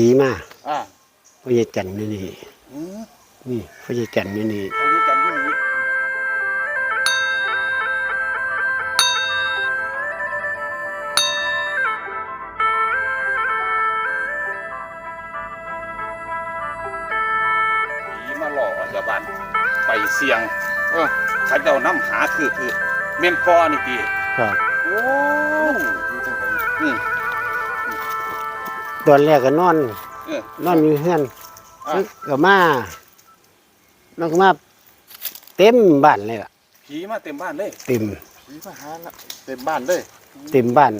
ผีมาอ่าพญาจันทร์นี่นี่อืมนี่พญาจันทร์นี่นี่เอาอยู่กันอยู่นี่ผีมาหลอกอย่าบันไปเสี่ยง เออข้าเจ้านำหาคือคือเม่นพอนี่ตีครับ โอ้อยู่จังไดอืม ตอนแรกก็นอน เออ นอนอยู่เฮือนอะก็มามันก็มาเต็มบ้านเลยล่ะผีมาเต็มบ้านเลยเต็มผีมาหาละเต็มบ้านเลยเต็มบ้าน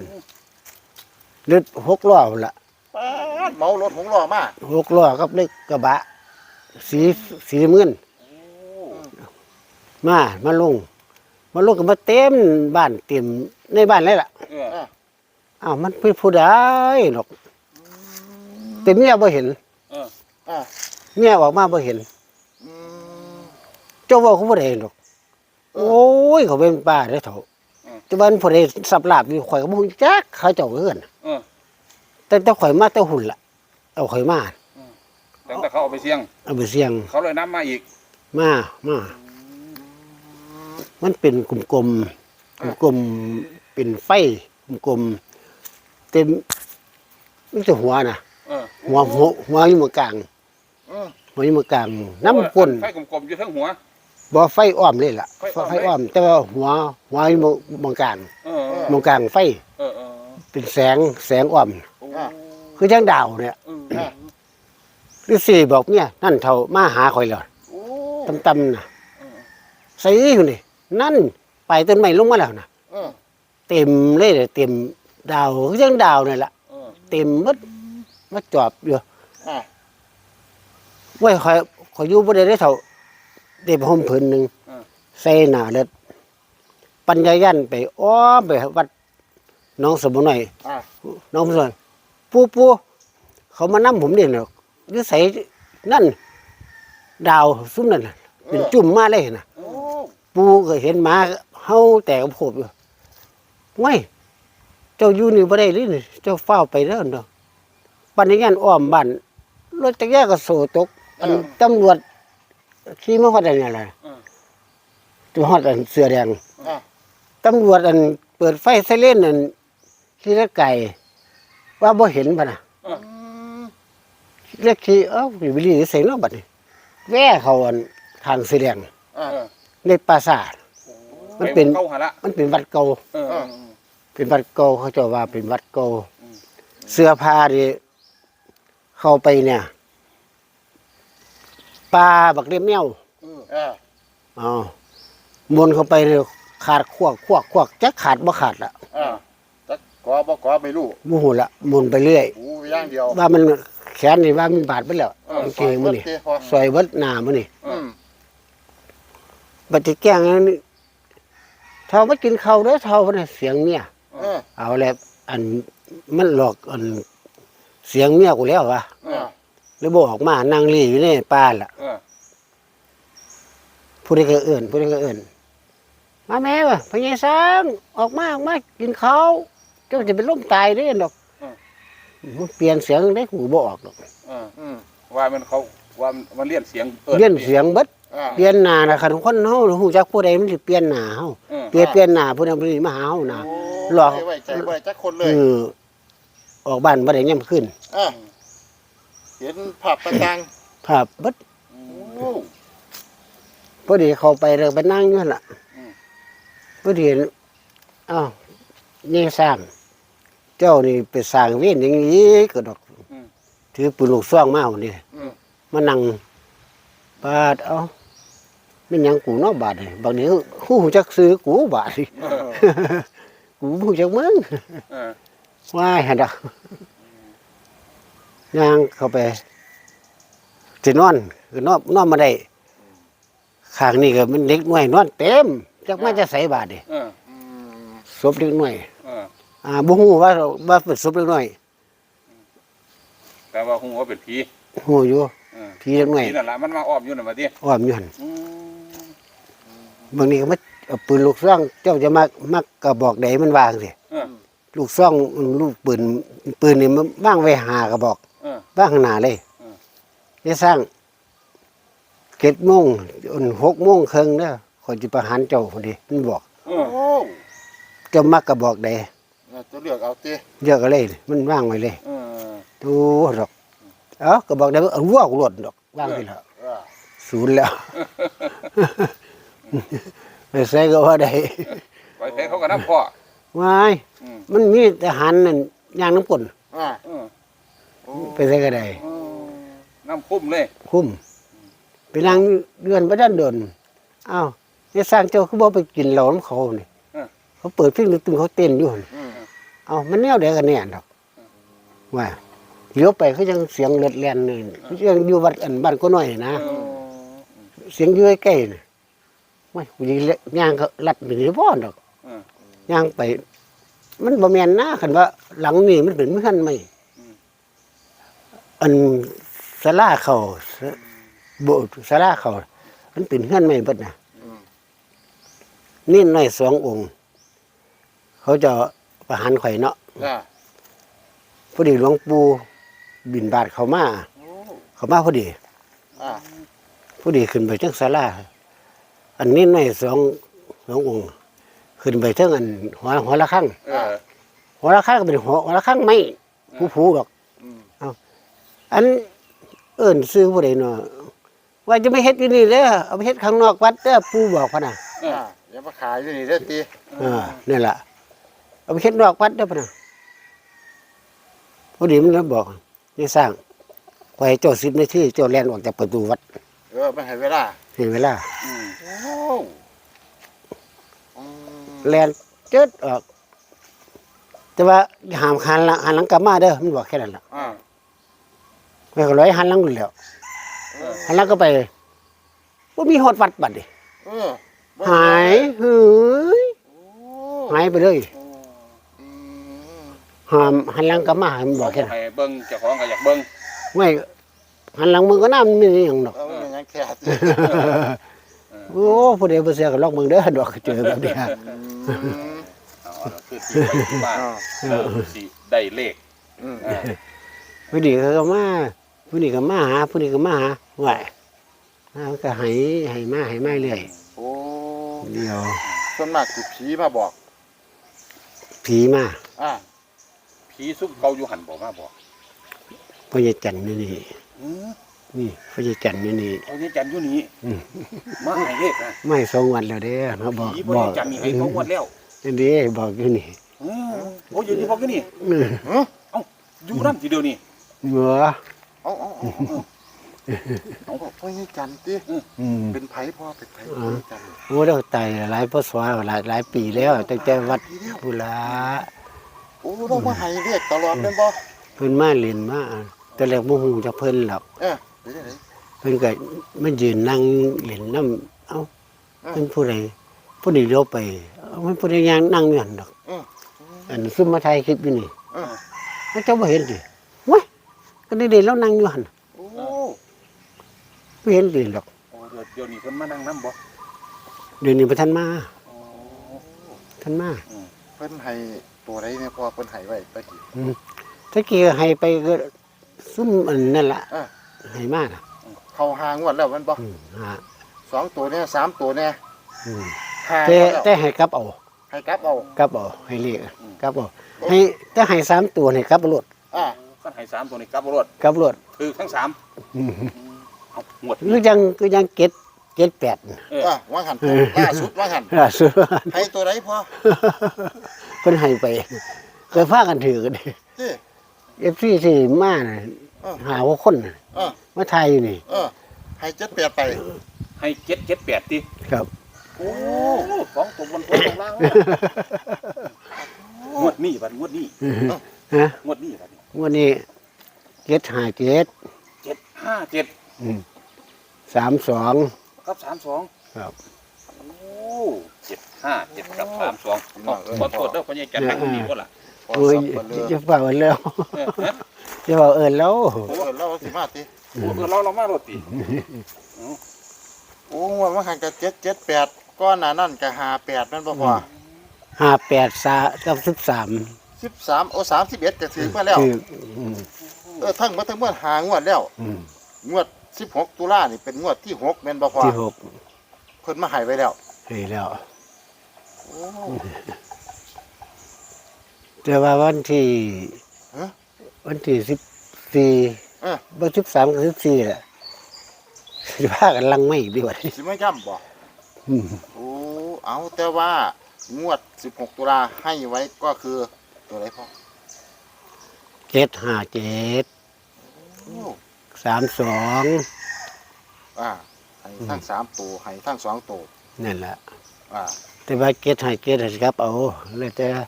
รถหกล้อพุ่นละป๊าดเมารถหงล้อมาหกล้อกับเล็กกระบะ สีสีน้ำเงิน โอ้มา มาลง มาลงก็มาเต็มบ้านเต็มในบ้านเลยล่ะเอออ้าวมันเป็นผู้ใดหรอก แต่เมียบ่เห็นเอออ่าเมียออกมาบ่เห็น อืม เจ้าเว่าเขาบ่ได้หรอกเออโอ้ยเขาเป็นป้าได้อเถอะอืมแต่ว่าผู้ใดสับลาบอยู่ข่อยก็บ่รู้จักเขาเจ้าเฮือนเออแต่แต่ข่อยมาแต่หุ่นล่ะ เอาข่อยมาตั้งแต่เขาเอาไปเสี่ยง เอาไปเสี่ยงเขาเลยนำมาอีก มามามันเป็นกลมๆกลมๆเป็นไฟกลมๆเต็มมันจะหัวน่ะเออ หัวหัวหัวอยู่เมืกลางเออหัวอยู่เมืกลางน้ำก้นไฟกลมๆอยู่ทั้งหัว บ่ไฟอ้อมเลยล่ะไฟอ้อม ไฟอ้อม แต่ว่าหัวหัวอยู่เมืกลางเออเออเมืกลางไฟเออเออเป็นแสงแสงอ้อม โอ้คือจังดาวเนี่ยเออเออฤาษีบอกเนี่ยนั่นเท่ามาหาข่อยแล้วโอ้ตำๆน่ะเออใส่อยู่นี่นั่นไปต้นไม้ลงมาแล้วน่ะ เออเต็มเลยเนี่ยเต็มดาวคือจังดาวนี่แหละเออเต็มหมด มาจอบอยู่อ่าไว้ข่อยข่อยอยู่บ่ได้ได้เท่าได้ไปห่มผืนหนึงเออใส่หน้าเล็ดปัญญายันไปอ้อมไปวัดหน้องสมุนหน่อยอ่า น้องสมุนปูปูเขามานํผมนี่เนาะหรือใส่นั่น ดาวซุ่มนั่นน่ะเป็นจุ่มมาเลยน่ะโอ้ปูก็เห็นหมาเฮาแต่กับโผบอยู่ไม่เจ้าอยู่นี่บ่ได้เลยนี่เจ้าเฝ้าวไปเด้อเนาะ ปัญญาอ้อมบ้านรถจักรยานก็โซตกอันตำรวจขี่มาฮอดอันนี้แหละเออตัวฮอดอันเสื้อแดงอ่าตำรวจอันเปิดไฟไซเรนอันขี่รถไก่ว่าบ่เห็นป่ะนะเออเรียกขี่เอ้าอยู่บิลีเสียงเนาะบัดนี้แว่เขาอันทางสีแดงเออในปราสาทมันเป็นเข้าหาละมันเป็นวัดเก่าเออเออเป็นวัดเก่าเขาเจะว่าเป็นวัดเก่าอืมเสื้อผ้าที่ เข้าไปเนี่ยปลาบักเรียมแมวเอออ่าอ๋อมนเข้าไปเลยขาดขวกขวกขวกจะขาดบ่ขาดละอ่าจักกอบ่กอไม่รู้โมโหละมนไปเรื่อยหูอย่างเดียว ว่ามันแขนนี่ว่ามันบาดไปแล้วเออกางเกงมันนี่เตะพอ ซอยเบิดหน้ามันนี่อืมบัดนี้แกล้งอันนี้เท่ามากินข้าวเด้อเท่าเนี่ยเสียงเมียเออเอาแล้วอันมันหลอกอัน เสียงเมียกูแล้ววะเออแล้วบอกออกมานั่งรีอยู่ในป่าล่ะเออผู้ใดก็เอื่นผู้ใดก็เอื่นมาแม่วะพญายสร้างออกมาออกมากินข้าวเจ้าจะเป็นล้มตายเด้อดอกมันเปลี่ยนเสียงได้หูบ่ออกดอกเอออืมว่ามันเขาว่ามันเลียนเสียงอิ้เปลี่ยนเสียงเบิดอ่าเปลี่ยนหน้านะคันคนเฮาฮู้จักผู้ใดมันสิเปลี่ยนหน้าเฮาเออเปลี่ยนเปลี่ยนหน้าผู้นั้นผู้นี้มาหาเฮานะโอ้หลอกไม่ไว้ใจบ่ได้จักคนเลเอยอ ออกบ้านบ่ได้ย่ํขึ้นอ่าเห็นภาพต่างภาพเบิดๆโอ้พอดีเข้าไปแล้วไปนั่งอยู่นั่นล่ะอืมพอดีเห็นอ้าวนี่สร้าง เจ้านี่ไปสร้างเวียนอย่างนี้ก็ดอกอืมถือปืนลูกซองมาวันนี้อืมมานั่งบาดเอาไม่นหยังกูเนาะบาดนี่บางนี้กูหูจักซื้อกูบาดนี่ เออ กูหูจักมึง เออ ว่ายหันดอกย่างเข้าไปสินอนคือนอนนอนมาได้ข้างนี้ก็มันเด็กน้อยนอนเต็มจักมาจะใส่บาดนี่เอออืมศพเด็กน้อยเอออ่าบ่ฮู้ว่าว่าเป็นศพเด็กน้อยแต่ว่าหูว่าเป็นผีฮู้อยู่เออผีเด็กน้อยผีนั่นล่ะมันมาอ้อมอยู่นั่นมาดิอ้อมอยู่หั่นอืมบางทีก็มาเอาปืนลูกซองเจ้าจะมามักกระบอกใดมันวางสิเออ ลูกซองลูกปืนปืนนี่มันว่างไว้หากระบอกเออ บ้างข้างหน้าเลยอืมจะสร้างเจ็ดโมงอุ่นหกโมงครึ่งเด้อคนจะประหารเจ้าพอดีมันบอกเอโอ้อเจ้ามักก็บอกได้เนี่ยจะเลือกเอาติเยอะก็เลย มันว่างไว้เลยเออดูดอกเอ้าก็บอกได้ว่าเอาวัวกูหลดดอกว่างไปแล้วเออศูนย์แล้ว ไปใส่ก็ว่าได้ ไปแพ้เขาก็นับพ่อวายอืม มันมีทหารนั่นย่างน้ำกลนอ่าเออโอ้ไปใส่ก็ได้เออน้ำคุ้มเลย คุ้มไปนั่งเดือนประดันเดินอ้าวจะสร้างเจ้าคือบ่ไปกินเหล้าน้ำเขานี่เขาเปิดเพลงตึงเขาเต้นอยู่หั่นอืมเอ้ามันแนวเดียวกันแน่ดอกว่าเลี้ยวไปเขายังเสียงเลือดแลนนี่เขายังอยู่วัดอันบ้านก็น้อยนะเออเสียงอยู่ใกล้ๆน่ะไม่กูยิงย่างเขาลัดไปนี่บ่ดอกเออย่างไป มันบ่แม่นนะคันว่า หลังนี่มันเป็นเมือนไม่อืมอันศาลาเขาโบสถ์ศาลาเขามันเป็นเฮือนไม่เบิดน่ะอืมนี่น้อยสององค์ เขาจะประหารข่อยเนาะอ่าพอดีหลวงปู่บินบาทเขามาโอ้เขามาพอดีอ่าพอดีขึ้นไปจังศาลาอันนี้น้อยสองสององค์ ขึ้นไปเทิงอันหัวหัวละข้างเออหัวละข้างก็เป็นหัวหัวละข้างไม่ผู้ผูดอก อืมอันเอิ้นซื้อผู้ใดเนาะว่าจะไม่เฮ็ดอยู่นี่เด้อเอาไปเฮ็ดข้างนอกวัดเด้อปู่บอกพะน่ะเอออ่าอย่ามาขายอยู่นี่เด้อติเออนี่ล่ะเอาไปเฮ็ดนอกวัดเด้อพะน่ะพอดีมันเลยบอกนี่สร้างไว้เจ้าสิบนาทีเจ้าแล่นออกจากประตูวัดเออไม่ให้เวลาเห็นเวลา อืมโอ้อืม แล่นเจิดออก แต่ว่าห้ามหันหลังหันหลังกลับมาเด้อมันบอกแค่นั้นล่ะอ่าไม่ก็ร้อยหันหลังอยู่แล้วเออหันหลังก็ไปว่ามีฮอดวัดบัดดิเออบ่หายเฮ้ยโอ้หายไปเลยอืมหามหันหลังกลับมามันบอกแค่นั้นให้เบิ่งเจ้าของก็อยากเบิ่งไม่หันหลังมึงก็น้ำนี่อย่างดอก เออมันยังแค่ติ โอ้ผู้ใดบ่เสียก็ลอกมึงเด้อดอกเจอแบบเนี้ยอืมเอาล่ะคือที่ไปที่มาอ่าเออสิได้เลขอืมเออผู้นี้ก็มาผู้นี้ก็มาหาผู้นี้ก็มาหาว่าอ่ามันก็ให้ให้มาให้มาเรื่อยโอ้เดียวส่วนมากสิผีมาบอก ผีมาอ่าผีซุกเขาอยู่หันบอกมาบอกพ่อใหญ่จันทร์นี่นี่อือ นี่พ่อใหญ่จันทร์นี่นี่เอาเนี่ยจันอยู่นี่อืมมาให้เลขนะไม่สองวันแล้วเด้อเขาบอกผีบ่บอได้กจันนี่ให้เขางวดแล้วอันนี้บอกอยู่นี่อือโอ้ยอยู่นี่บอกอยู่นี่อืมฮะอยู่นั่นทีเดียวนี่เหมือเอาเอาเอาเอาเอาบอกพ่อยี่จันทร์ติอืมเป็นไผพ่อเป็นไผอ่าพ่อยี่จันทร์โอ้เราตายหลายพศหลายหลายปีแล้วตั้งแต่วัดพุลาโอ้เรามาให้เรียกตลอดเป็นบ่เพิ่นมาเรียนมาแต่แรกบ่ฮู้จักเพิ่นหรอกเออ เป็นจังไดเพิ่นก็มันยืนนั่งเล่นน้ำเอ้าอืมเพิ่นผู้ใดผู้นี้เลี้ยวไปเอ้ามันผู้ใดย่างนั่งอยู่หั่นดอกอืมอันซุ่มมาถ่ายคลิปอยู่นี่เออแล้วเจ้าบ่เห็นดิว้ยก็ได้เด่นแล้วนั่งอยู่หั่นโอ้บ่เห็นดิหรอกโอ้เดี๋ยวเดี๋ยวนี้เพิ่นมานั่งน้ำบ่เดี๋ยวนี้บ่ทันมาโอ้ทันมาเพิ่นให้ตัวใดเนี่ยพ่อเพิ่นให้ไว้ตะกี้ตะกี้ก็ให้ไปก็ซุ่มอันนั่นล่ะอะ ให้มาน่ะเข้าหางวดแล้วมันบ่อืมฮะสองตัวเนี่ยสามตัวเนี่ยอืมห้าแต่งวดแล้วแต่ให้กลับเอาให้กลับเอา กลับเอาให้เรียกกลับเอาให้แต่ให้สามตัวให้กลับเอารถอ่าคันให้สามตัวนี้กลับบ่รถกลับรถคือทั้งสามอืมเอาหมดคือยังคือยังเก็ดเก็ดแปดน่ะ เอออ่าว่าหันตัวล่าสุดว่าหันล่าสุดให้ตัวใดพ่อเพิ่นให้ไปเคยพากันถือกันเจ้เอฟซีที่มาน่ะเออ หาว่าคนน่ะเออ มาทายอยู่นี่ เออให้เจ็ดแปดไป ให้เจ็ดเจ็ดแปดติครับ โอ้สองตัวบนตัวตรงล่างงวดนี้บัดงวดนี้ฮะงวดนี้บัดนี้วันนี้เจ็ดหาเจ็ดเจ็ดห้าเจ็ดสามสองกับสามสองครับ โอ้เจ็ดห้าเจ็ดกับสามสองขอโทษเด้อพ่อใหญ่จันทร์ให้ดีบ่ล่ะ พอโอ้ยสับเปลือจะเป่าแล้วเออฮะจะเป่าเอินแล้วโอ้ยเราสิมาติโอ้เออเราเรามารถติโอ้ว่ามันหันกับเจ็ดเจ็ดแปดก้อนหน้านั่นกับหาแปดนั่นบ่พ่อห้าแปดสากับสิบสามสิบสามโอ้สามสิบเอ็ดก็ถือมาแล้วคืออืมโเออทั้งหมดทั้งมวลหางวดแล้วอืมงวด16ตุลานี่เป็นงวดที่6แม่นบ่พอที่หกเพิ่นมาให้ไว้แล้วให้แล้วโอ้ แต่ว่าวันที่ฮะ วันที่สิบสี่เออวันสิบสามกับสิบสี่แหละสิพากันลังไม่อีกดีกว่าสิมาย้ำบ่อืมโอ้เอาแต่ว่างวด 16 ตุลาให้ไว้ก็คือตัวไหนพ่อเจ็ดห้าเจ็ดโอ้สามสองอ่าให้ทั้งสามตัวให้ทั้งสองตัวนั่นแหละ อ่าแต่ว่าเจ็ดห้าเจ็ดครับเอาเลยแต่อ๋อ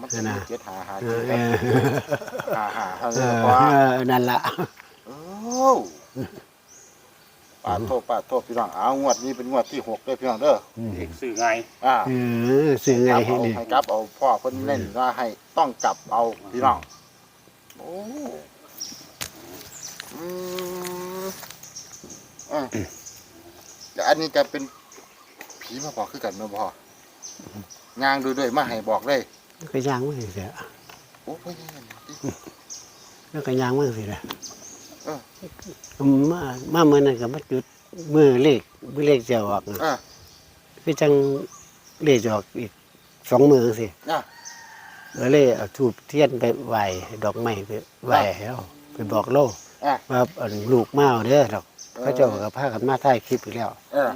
มันจะนั่นมีน่ะเจ็ดหาหาเอเจ็อดเออหาหาเท่าเอนี้อพอเออนั่นละโอ้ปาดโทษปาดโทษพี่น้องเอางวดนี้เป็นงวดที่หกเด้อพี่น้องเด้ออืมเด็กสื่อไงอ่า เออสื่อไงกลับให้เอานี่ให้กลับเอาพ่อเพิ่นเล่นว่าให้ต้องกลับเอาพี่น้องโอ้อืมอะแต่อันนี้จะเป็นผีมาบอกคือกันแม่นบ่พ่องางดูด้วยมาให้บอกเลย ก็ย่างไม่เสียโอ้ยยังไงดิแล้วก็ย่างไม่เสียเออมามาเมื่อนั้นก็มาจุดมือเลขมือเลขจะออกน่ะอะคือจังเลขจะออกอีกสองมือสิอะก็เลยเอาทูบเทียนไปไหวดอกไม้ไปไหวแล้วไปบอกโลกอะว่าอันลูกมาเอาเด้อดอกเขาเจ้าก็พากันมาถ่ายคลิปอีกแล้วเออ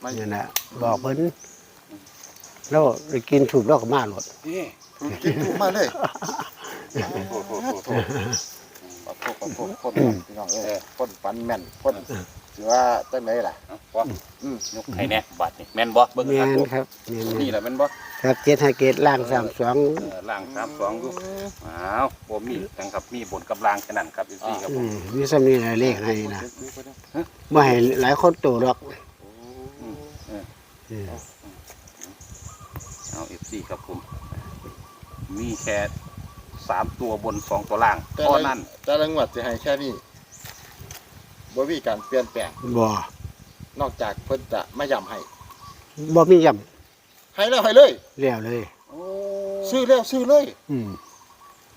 ไม่นี่นะบอกเพิ่น แล้วกินถูกแล้วก็มาหลดนี่กินถูกมาเลยโทษโทษโทษโทษขอโทษขอโทษพ่นพี่น้องเอ้ยพ่นปันแม่นพ่นถือว่าจังไดล่ะเอาพออืมยกให้แน่บาดนี่แม่นบ่เบิ่งแม่ครับนครับแม่นนี่แหละแม่นบ่ครับเจ็ดห้าเกตล่างสามสองล่างสามสองดูอ้าวบ่มีจังครับมีบนกับล่างแค่นั้นครับอีซี่ครับผอืมมมีสำนีเลขให้นะไม่ให้หลายคนโตหรอก อืมเอาเอฟซีครับผม มีแค่สามตัวบนสองตัวล่างแต่เพราะละนั้น แต่ละงวดจะให้แค่นี้บ่มีการเปลี่ยนแปลงบ่นอกจากเพิ่นจะไม่ย้ำให้ บ่มีย่ให้แล้วให้เลยำแล้วเลย ซื้อแล้วซื้อเลยอืม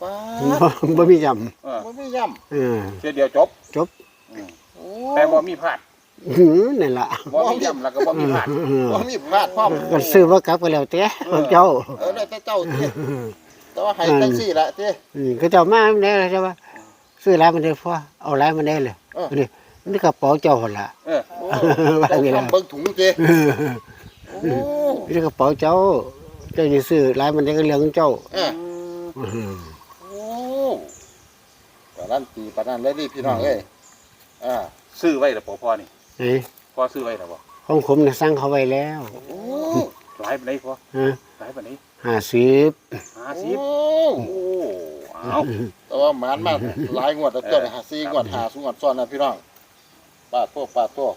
ป้าบ่บ่มีย่เออบ่มีย้ำเออเทียวเดียวจบ จบ อืมำโอ้แต่บ่มีพลาด หือนั่นล่ะบ่มีย่ำแล้วก็บ่มีพลาดเออบ่มีพลาดพร้อมก็ซื้อว่ากลับก็แล้วแต่ของเจ้า เออได้แต่เจ้าติแต่ว่าให้จังซี่ละติอืมเขาเจ้ามาไม่ได้เลยใช่ปะซื้อร้านมันได้พอเอาร้านมันได้เลยเออนี่นี่กระเป๋าเจ้าหนละเออโอ้ว่าต้องไงล่ะทำเบิ่งถุงติโอ้นี่กระเป๋าเจ้า เจ้าจะซื้อร้านมันได้ก็เรื่องของเจ้าเอออืมโอ้ปานนั้นตีปานนั้นเลยดิพี่น้องเอ้ยอ่าซื้อไว้แล้วพอพอนี่ เอ้ยพอซื้อไว้แล้วบ่ของผมเนี่ยสั่งเขาไว้แล้วโอ้หลายปานใดพอฮะหลายปานใดห้าสิบ50โอ้โอ้เอาแต่ว่าหมานมาหลายงวดแล้วตัวนี้หาสี่งวดหาสูงวดซ้อนนะพี่น้องปาดโทษปาดโทษ